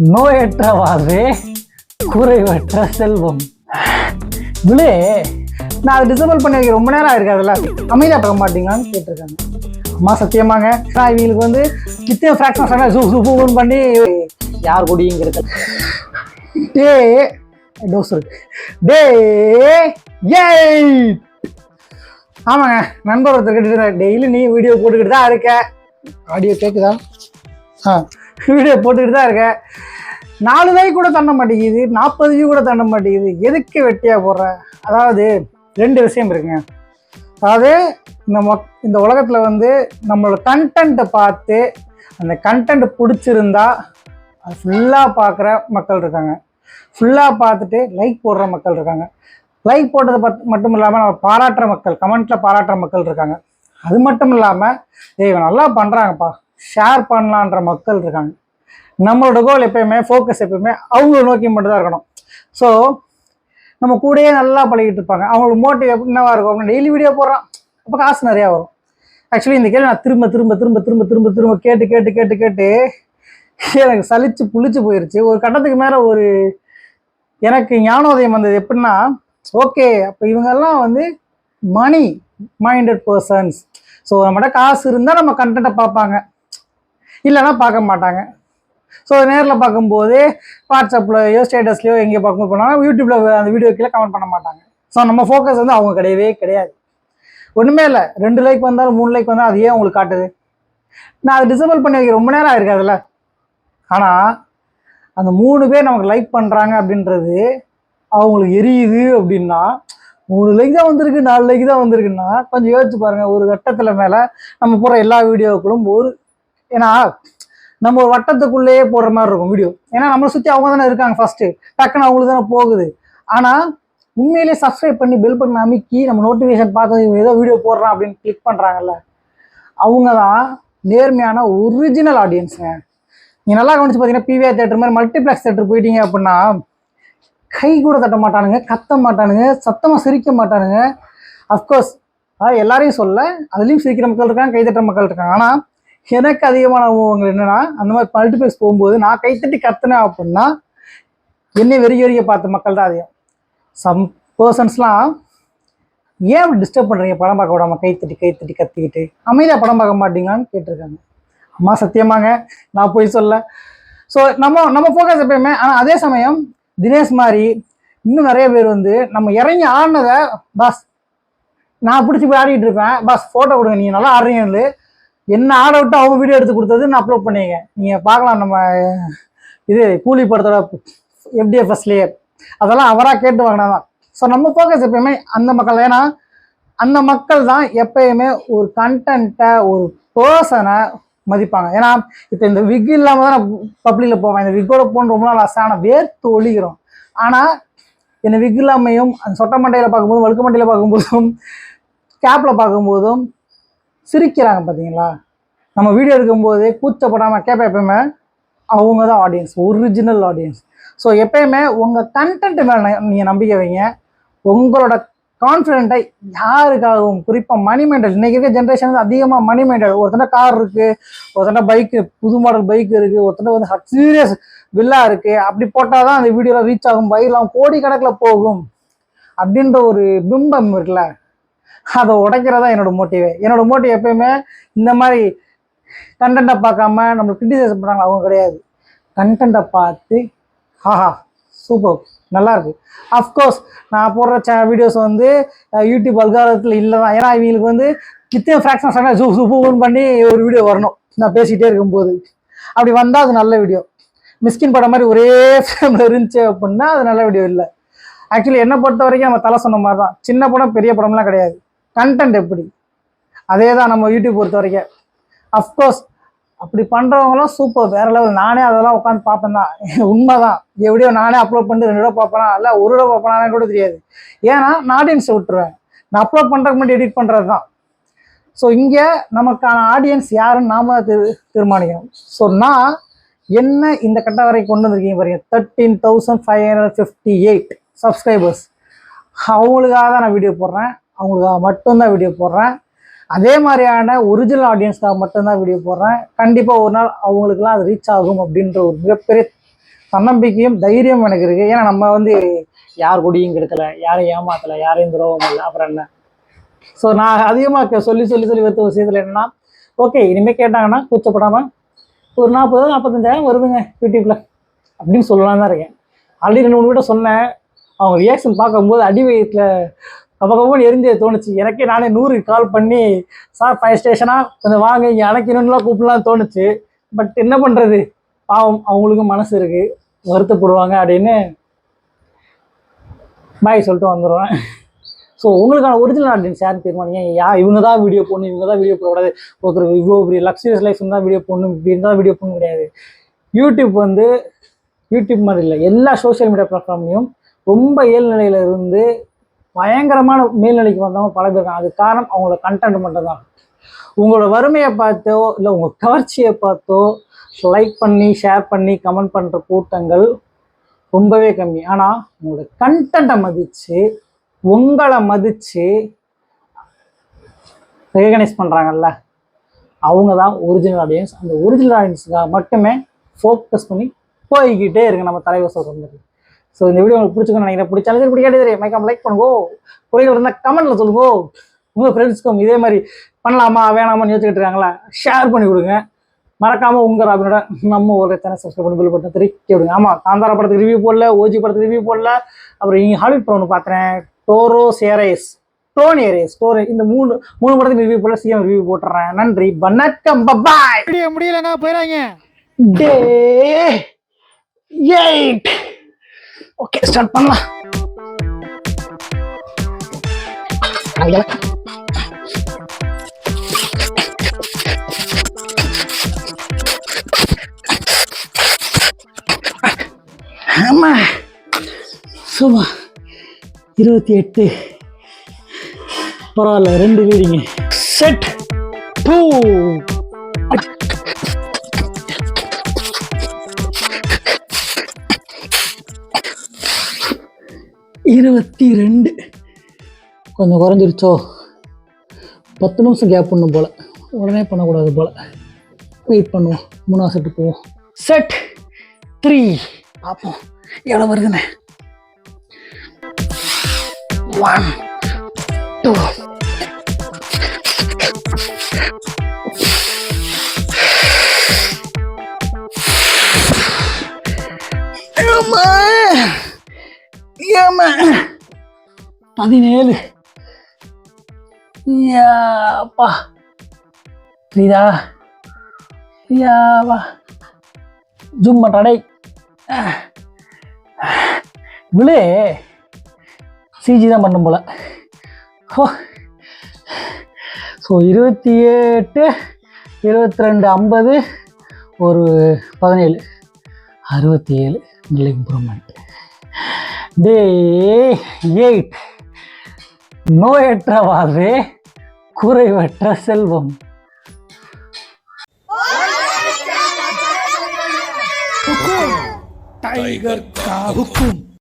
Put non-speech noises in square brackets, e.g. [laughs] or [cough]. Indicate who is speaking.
Speaker 1: நோயற்ற வாழ்வே குறைவற்ற செல்வம். விழே நான் அதை டிசபிள் பண்ணி வைக்க ரொம்ப நேரம் ஆயிருக்கு அதில். அமைதியாக பார்க்க மாட்டீங்களான்னு கேட்டிருக்காங்க. அம்மா சத்தியமாங்க. நான் இவங்களுக்கு வந்து நித்தியம் ஃப்ராக்ஷன் சொன்ன சூ சூப்பூன்னு பண்ணி யார் குடிங்கிறது? டே டோஸ் இருக்கு. டே ஏய்! ஆமாங்க நண்பர் ஒருத்தர் கேட்டு டெய்லி நீ வீடியோ போட்டுக்கிட்டு தான் இருக்க. ஆடியோ கேட்குதா ஆ. வீடியோ போட்டுக்கிட்டு தான் இருக்கேன். நாலு லைக் கூட தண்ண மாட்டேங்குது நாற்பது வியூ கூட தண்ண மாட்டேங்குது. எதுக்கு வெட்டியாக போடுற? அதாவது ரெண்டு விஷயம் இருக்குங்க. அதாவது இந்த மொக் இந்த உலகத்தில் வந்து நம்மளோட கண்டென்ட்டை பார்த்து அந்த கண்டென்ட் பிடிச்சிருந்தா அது ஃபுல்லாக பார்க்குற மக்கள் இருக்காங்க. ஃபுல்லாக பார்த்துட்டு லைக் போடுற மக்கள் இருக்காங்க. லைக் போட்டது பத் மட்டும் இல்லாமல் நம்ம பாராட்டுற மக்கள் கமெண்ட்டில் பாராட்டுற மக்கள் இருக்காங்க. அது மட்டும் இல்லாமல் ஏய் இவன் நல்லா பண்ணுறாங்கப்பா ஷேர் பண்ணலான்ற மக்கள் இருக்காங்க. நம்மளோட கோல் எப்பயுமே ஃபோக்கஸ் எப்பயுமே அவங்கள நோக்கி மட்டும் தான் இருக்கணும். ஸோ நம்ம கூடயே நல்லா பழகிட்டு இருப்பாங்க. அவங்களுக்கு மோட்டிவ் என்னவா இருக்கும் அவங்க டெய்லி வீடியோ போடுறான். அப்போ காசு நிறையா வரும். ஆக்சுவலி இந்த கேள்வி நான் திரும்ப திரும்ப திரும்ப திரும்ப திரும்ப திரும்ப கேட்டு கேட்டு கேட்டு கேட்டு எனக்கு சலிச்சு புளிச்சு போயிருச்சு. ஒரு கட்டத்துக்கு மேலே ஒரு எனக்கு ஞானோதயம் வந்தது எப்படின்னா ஓகே அப்போ இவங்கெல்லாம் வந்து மணி மைண்டட் பர்சன்ஸ் ஸோ நம்மகிட்ட காசு இருந்தால் நம்ம கண்டென்ட்டை பார்ப்பாங்க. இல்லைன்னா பார்க்க மாட்டாங்க. ஸோ நேரில் பார்க்கும்போது வாட்ஸ்அப்லையோ ஸ்டேட்டஸ்லையோ எங்கே பார்க்கும்போது போனாலும் யூடியூப்பில் அந்த வீடியோ கீழே கமெண்ட் பண்ண மாட்டாங்க. ஸோ நம்ம ஃபோக்கஸ் வந்து அவங்க கிடையவே கிடையாது. ஒன்றுமே இல்லை. ரெண்டு லைக் வந்தாலும் மூணு லைக் வந்தாலும் அது ஏன் உங்களுக்கு காட்டுது. நான் அதை டிசபிள் பண்ணி வைக்க ரொம்ப நேரம் ஆயிருக்கு அதில் ஆனால் அந்த மூணு பேர் நமக்கு லைக் பண்ணுறாங்க அப்படின்றது அவங்களுக்கு எரியுது அப்படின்னா மூணு லைக் தான் வந்திருக்கு நாலு லைக் தான் வந்திருக்குன்னா கொஞ்சம் யோசிச்சு பாருங்கள் ஒரு கட்டத்தில் மேலே நம்ம போகிற எல்லா வீடியோக்களும் ஒரு ஏன்னா நம்ம ஒரு வட்டத்துக்குள்ளேயே போடுற மாதிரி இருக்கும் வீடியோ ஏன்னா நம்மளை சுற்றி அவங்க தானே இருக்காங்க ஃபர்ஸ்ட் டக்குன்னு அவங்களுக்கு தானே போகுது. ஆனால் உண்மையிலேயே சப்ஸ்கிரைப் பண்ணி பெல் பட்டன் அமைக்கி நம்ம நோட்டிஃபிகேஷன் பார்த்து ஏதோ வீடியோ போடுறான் அப்படின்னு கிளிக் பண்ணுறாங்கல்ல அவங்க தான் நேர்மையான ஒரிஜினல் ஆடியன்ஸுங்க நீங்கள் நல்லா கவனிச்சு பார்த்தீங்கன்னா பிவிஆர் தேட்டர் மாதிரி மல்டிப்ளெக்ஸ் தேட்டர் போயிட்டீங்க அப்படின்னா கை கூட தட்ட மாட்டானுங்க கத்த மாட்டானுங்க சத்தமாக சிரிக்க மாட்டானுங்க. அஃப்கோர்ஸ் அதாவது எல்லாரையும் சொல்ல அதுலேயும் சிரிக்கிற மக்கள் இருக்காங்க கை தட்டுற மக்கள் இருக்காங்க. ஆனால் எனக்கு அதிகமான அனுபவங்கள் என்னன்னா அந்த மாதிரி மல்டிப்ளெக்ஸ் போகும்போது நான் கைத்தட்டி கத்துனேன் அப்படின்னா என்னை வெறிய வெறிய பார்த்த மக்கள் தான் அதிகம். சம் பர்சன்ஸ்லாம் ஏன் அப்படி டிஸ்டர்ப் பண்ணுறீங்க படம் பார்க்க விடாம கைத்தட்டி கைத்தட்டி கத்திக்கிட்டு. அமைதியாக படம் பார்க்க மாட்டீங்களான்னு கேட்டிருக்காங்க. அம்மா சத்தியமாங்க நான் போய் சொல்ல. ஸோ நம்ம நம்ம ஃபோக்கஸ் எப்பயுமே ஆனால் அதே சமயம் தினேஷ் மாதிரி இன்னும் நிறைய பேர் வந்து நம்ம இறங்கி ஆடினதை பாஸ் நான் பிடிச்சி போய் ஆடிட்டு இருப்பேன். பாஸ் ஃபோட்டோ கொடுங்க. நீங்கள் நல்லா ஆடுறீங்கன்னு என்ன ஆட விட்டு அவங்க வீடியோ எடுத்து கொடுத்தது நான் அப்லோட் பண்ணிங்க நீங்கள் பார்க்கலாம் நம்ம இது கூலி படத்தோட எஃப்டிஎஃப்எஸ்லேயே அதெல்லாம் அவராக கேட்டு வாங்கினாதான் ஸோ நம்ம ஃபோக்கஸ் எப்பயுமே அந்த மக்கள். ஏன்னா அந்த மக்கள் தான் எப்பயுமே ஒரு கண்டென்ட்டை ஒரு பர்சனை மதிப்பாங்க. ஏன்னா இப்போ இந்த விக் இல்லாமல் தான் நான் பப்ளிக்கில் போவேன். இந்த விக்கோட போன ரொம்ப நாள் ஆசை. ஆனால் வேர்த்து ஒழிக்கிறோம். ஆனால் என்னை விக் இல்லாமையும் அந்த சொட்ட மண்டையில் பார்க்கும்போதும் வழுக்க மண்டையில் பார்க்கும்போதும் கேப்பில் பார்க்கும்போதும் சிரிக்கிறாங்க பார்த்தீங்களா நம்ம வீடியோ எடுக்கும்போது கூச்சப்படாமல் கேட்ப எப்பயுமே அவங்க தான் ஆடியன்ஸ் ஒரிஜினல் ஆடியன்ஸ் ஸோ எப்பயுமே உங்கள் கண்டென்ட் மேலே நீங்கள் நம்பிக்கை வைங்க. உங்களோட கான்ஃபிடென்ட்டை யாருக்காகவும் குறிப்பாக மணி மைண்டல் இன்றைக்கி இருக்க ஜென்ரேஷன் வந்து அதிகமாக மணி மைண்டல் ஒருத்தன கார் இருக்குது ஒருத்தன பைக்கு புது மாடல் பைக் இருக்குது ஒருத்தன வந்து சீரியஸ் வில்லா இருக்குது அப்படி போட்டால் தான் அந்த வீடியோவில் ரீச் ஆகும் பைலாம் கோடி கணக்கில் போகும். அப்படின்ற ஒரு பிம்பம் இருக்குல்ல? அதை உடைக்கிறதா என்னோட மோட்டிவே என்னோட மோட்டிவ் எப்பயுமே இந்த மாதிரி கண்டென்ட்டை பார்க்காம நம்மளை கிரிட்டிசைஸ் பண்ணுறாங்க அவங்க கிடையாது. கண்டென்ட்டை பார்த்து ஆஹா சூப்பர் நல்லா இருக்கு. அஃப்கோர்ஸ் நான் போடுற சே வீடியோஸ் வந்து யூடியூப் அல்காரத்தில் இல்லை தான். ஏன்னா இவங்களுக்கு வந்து கித்தே ஃப்ராக்ஷன் சொன்னால் சூ சூப்பர்னு பண்ணி ஒரு வீடியோ வரணும். நான் பேசிகிட்டே இருக்கும்போது. அப்படி வந்தால் அது நல்ல வீடியோ மிஸ்கின் படம் மாதிரி ஒரே ஃப்ரேமில் இருந்துச்சு அப்படின்னா அது நல்ல வீடியோ இல்லை. ஆக்சுவலி என்னை பொறுத்த வரைக்கும் நம்ம தலை சொன்ன மாதிரி தான் சின்ன படம் பெரிய படம்லாம் கிடையாது. கண்டென்ட் எப்படி? அதே தான் நம்ம யூடியூப் பொறுத்த வரைக்கும். அஃப்கோர்ஸ் அப்படி பண்ணுறவங்களாம் சூப்பர் வேற லெவல் நானே அதெல்லாம் உட்காந்து பார்ப்பேன் தான் [laughs] உண்மைதான். எப்படியோ நானே அப்லோட் பண்ணிட்டு ரெண்டு ரூபா பார்ப்பேனா? இல்லை ஒரு ரூபா பார்ப்பேனா கூட தெரியாது. ஏன்னா நான் ஆடியன்ஸை விட்டுருவேன். நான் அப்லோட் பண்ணுறதுக்கு முன்னாடி எடிட் பண்ணுறது தான் ஸோ இங்கே நமக்கான ஆடியன்ஸ் யாருன்னு நாம திரு தீர்மானிக்கணும். ஸோ நான் என்ன இந்த கட்ட வரைக்கும் கொண்டு வந்திருக்கீங்க பாருங்க. Thirteen thousand five hundred fifty eight subscribers அவங்களுக்காக தான் நான் வீடியோ போடுறேன். அவங்களுக்காக மட்டும்தான் வீடியோ போடுறேன். அதே மாதிரியான ஒரிஜினல் ஆடியன்ஸ்க்காக மட்டும்தான் வீடியோ போடுறேன். கண்டிப்பாக ஒரு நாள் அவங்களுக்குலாம் அது ரீச் ஆகும் அப்படின்ற ஒரு மிகப்பெரிய தன்னம்பிக்கையும் தைரியம் எனக்கு இருக்குது ஏன்னா நம்ம வந்து யார் குடியும் கெடுக்கல யாரையும் ஏமாத்தல யாரையும் துரோகம் இல்லை அப்புறம் என்ன? ஸோ நான் அதிகமாக சொல்லி சொல்லி சொல்லி வைத்த விஷயத்தில் என்னன்னா ஓகே இனிமேல் கேட்டாங்கன்னா கூச்சப்படாமல் ஒரு நாற்பது நாற்பத்தஞ்சாயிரம் வருதுங்க யூடியூப்பில் அப்படின்னு சொல்லலாம் தான் இருக்கேன். ஆல்ரெடி ரெண்டு மூணு கிட்ட சொன்னேன். அவங்க ரியாக்ஷன் பார்க்கும்போது அடி வயிற்றுல கப எரிஞ்சே தோணுச்சு. எனக்கே நானே நூறுக்கு கால் பண்ணி சார் ஃபைவ் ஸ்டேஷனாக கொஞ்சம் வாங்க இங்கே அணைக்கணும்லாம் கூப்பிடலாம் தோணுச்சு. பட் என்ன பண்ணுறது பாவம் அவங்களுக்கும் மனசு இருக்குது வருத்தப்படுவாங்க அப்படின்னு பாய் சொல்லிட்டு வந்துடுவேன் ஸோ உங்களுக்கான ஒரிஜினல் ஆடியன்ஸ் யாரும் தீர்மானிங்க. யா இவங்க தான் வீடியோ போடணும் இவங்க தான் வீடியோ போடக்கூடாது. ஒருத்தர் இவ்வளோ பெரிய லக்ஸரியஸ் லைஃப் தான் வீடியோ போடணும் இப்படி இருந்தால் வீடியோ போடணும் கிடையாது. யூடியூப் வந்து யூடியூப் மாதிரி இல்லை எல்லா சோஷியல் மீடியா பிளாட்ஃபார்ம்லையும் ரொம்ப ஏழ்நிலையில் இருந்து பயங்கரமான மேல்நிலைக்கு வந்தவங்க பல பேர் அது காரணம் அவங்களோட கண்டென்ட் மட்டும் தான் உங்களோட வறுமையை பார்த்தோ இல்லை உங்கள் கவர்ச்சியை பார்த்தோ லைக் பண்ணி ஷேர் பண்ணி கமெண்ட் பண்ணுற கூட்டங்கள் ரொம்பவே கம்மி. ஆனால் உங்களோட கண்டென்ட்டை மதித்து உங்களை மதித்து ரெகனைஸ் பண்ணுறாங்கல்ல அவங்க தான் ஒரிஜினல் ஆடியன்ஸ் அந்த ஒரிஜினல் ஆடியன்ஸுக்காக மட்டுமே ஃபோக்கஸ் பண்ணி போய்கிட்டே இருக்கு நம்ம தலைவர் சொல்கிறது ஸோ இந்த வீடியோ உங்களுக்கு பிடிச்சிக்கணும் நினைக்கிறேன். பிடிச்சாலும் சரி பிடிக்காதே மைக்காம லைக் பண்ணுங்க. குறைகள் இருந்தால் கமெண்ட்ல சொல்லுங்க. உங்கள் ஃப்ரெண்ட்ஸ்க்கும் இதே மாதிரி பண்ணலாமா வேணாமான்னு யோசிச்சுக்கிட்டு இருக்காங்களா ஷேர் பண்ணி கொடுங்க. மறக்காம உங்க ராபினோட நம்ம ஒரு சேனல் சப்ஸ்கிரைப் பண்ணி பில் பட்டன் திருக்கி விடுங்க. ஆமா காந்தாரா படத்துக்கு ரிவ்யூ போடல ஓஜி படத்துக்கு ரிவ்யூ போடல அப்புறம் இங்கே ஹாலிவுட் படம் ஒன்று பார்த்தேன் டோரோ சேரேஸ் டோன் ஏரேஸ் டோரோ இந்த மூணு மூணு படத்துக்கு ரிவ்யூ போடல சிஎம் ரிவ்யூ போட்டுறேன். நன்றி வணக்கம் பபாய்
Speaker 2: வீடியோ முடியலங்க போயிடாங்க
Speaker 1: டே எயிட் ஓகே ஸ்டார்ட் பண்ணலாம். ஐயா. ஆமா. சும்மா. இருபத்தி எட்டு. பரவாயில்ல ரெண்டு வீடுங்க. செட் டூ இருபத்தி ரெண்டு கொஞ்சம் குறைஞ்சிருச்சோ? பத்து நிமிஷம் கேப் பண்ணும் போல். உடனே பண்ணக்கூடாது போல். வெயிட் பண்ணுவோம். மூணாவது செட்டு போவோம். செட் த்ரீ பார்ப்போம். எவ்வளோ வருதுன்னு. One two on! ஏமா பதினேழு. யாப்பா புரியுதா? யாவா ஜூம் பண்ணுறாடே விழு சிஜி தான் பண்ணும் போல. ஓ ஸோ இருபத்தி எட்டு இருபத்தி ரெண்டு ஐம்பது ஒரு பதினேழு. அறுபத்தி ஏழு நல்ல இம்ப்ரூவ்மெண்ட் டே எயிட் நோயற்ற வாழ்வே குறைவற்ற செல்வம்.
Speaker 2: டைகர் காவுக்கும்